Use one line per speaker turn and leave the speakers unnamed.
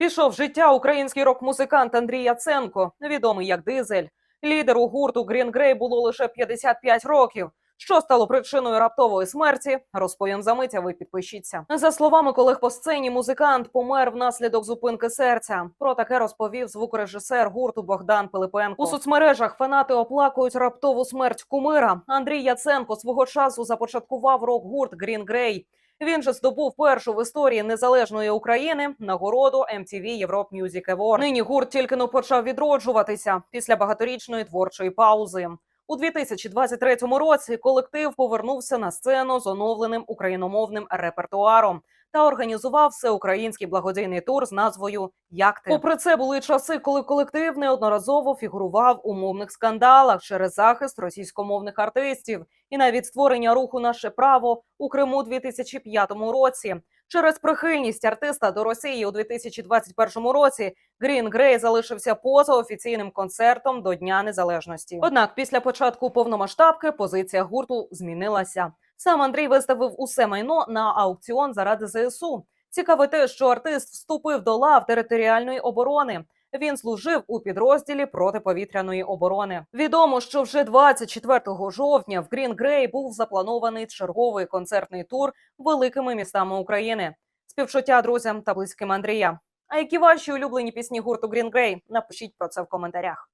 Пішов життя український рок-музикант Андрій Яценко, відомий як Дизель. Лідеру гурту Green Grey було лише 55 років. Що стало причиною раптової смерті, розповім за мить, а ви підпишіться. За словами колег по сцені, музикант помер внаслідок зупинки серця. Про таке розповів звукорежисер гурту Богдан Пилипенко. У соцмережах фанати оплакують раптову смерть кумира. Андрій Яценко свого часу започаткував рок-гурт Green Grey. Він же здобув першу в історії незалежної України нагороду MTV Europe Music Award. Нині гурт тільки но почав відроджуватися після багаторічної творчої паузи. У 2023 році колектив повернувся на сцену з оновленим україномовним репертуаром та організував всеукраїнський благодійний тур з назвою Як ти попри це були часи, коли колектив неодноразово фігурував у мовних скандалах через захист російськомовних артистів і навіть створення руху Наше право у Криму у 2005 році. Через прихильність артиста до Росії у 2021 році Грін Грей залишився поза офіційним концертом до Дня Незалежності. Однак після початку повномасштабки позиція гурту змінилася. Сам Андрій виставив усе майно на аукціон заради ЗСУ. Цікаве те, що артист вступив до лав територіальної оборони. Він служив у підрозділі протиповітряної оборони. Відомо, що вже 24 жовтня в Грін Грей був запланований черговий концертний тур великими містами України. Співчуття друзям та близьким Андрія. А які ваші улюблені пісні гурту Грін Грей? Напишіть про це в коментарях.